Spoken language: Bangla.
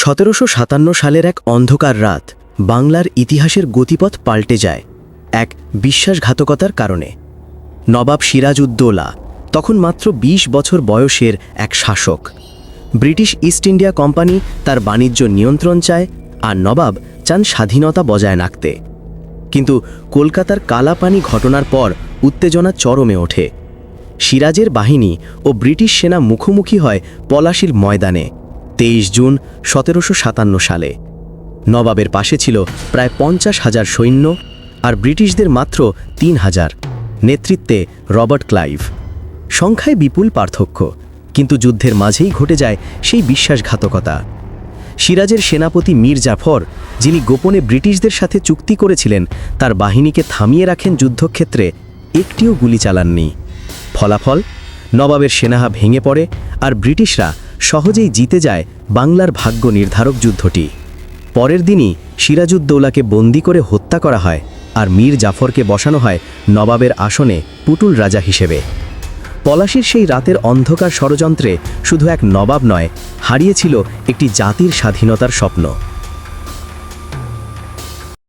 সতেরোশো সাতান্ন সালের এক অন্ধকার রাত বাংলার ইতিহাসের গতিপথ পাল্টে যায় এক বিশ্বাসঘাতকতার কারণে। নবাব সিরাজউদ্দৌলা, তখন মাত্র ২০ বছর বয়সের এক শাসক। ব্রিটিশ ইস্ট ইন্ডিয়া কোম্পানি তার বাণিজ্য নিয়ন্ত্রণ চায় আর নবাব চান স্বাধীনতা বজায় রাখতে। কিন্তু কলকাতার কালাপানি ঘটনার পর উত্তেজনা চরমে ওঠে। সিরাজের বাহিনী ও ব্রিটিশ সেনা মুখোমুখি হয় পলাশির ময়দানে। তেইশ জুন সতেরোশো সাতান্ন সালে। নবাবের পাশে ছিল প্রায় পঞ্চাশ হাজার সৈন্য আর ব্রিটিশদের মাত্র তিন হাজার। নেতৃত্বে রবার্ট ক্লাইভ। সংখ্যায় বিপুল পার্থক্য, কিন্তু যুদ্ধের মাঝেই ঘটে যায় সেই বিশ্বাসঘাতকতা। সিরাজের সেনাপতি মীর জাফর, যিনি গোপনে ব্রিটিশদের সাথে চুক্তি করেছিলেন, তার বাহিনীকে থামিয়ে রাখেন যুদ্ধক্ষেত্রে, একটিও গুলি চালাননি। ফলাফল, নবাবের সেনাহা ভেঙে পড়ে আর ব্রিটিশরা সহজেই জিতে যায় বাংলার ভাগ্য নির্ধারক যুদ্ধটি। পরের দিনই সিরাজুদ্দৌলাকে বন্দি করে হত্যা করা হয় আর মীর জাফরকে বসানো হয় নবাবের আসনে পুটুল রাজা হিসেবে। পলাশির সেই রাতের অন্ধকার ষড়যন্ত্রে শুধু এক নবাব নয়, হারিয়েছিল একটি জাতির স্বাধীনতার স্বপ্ন।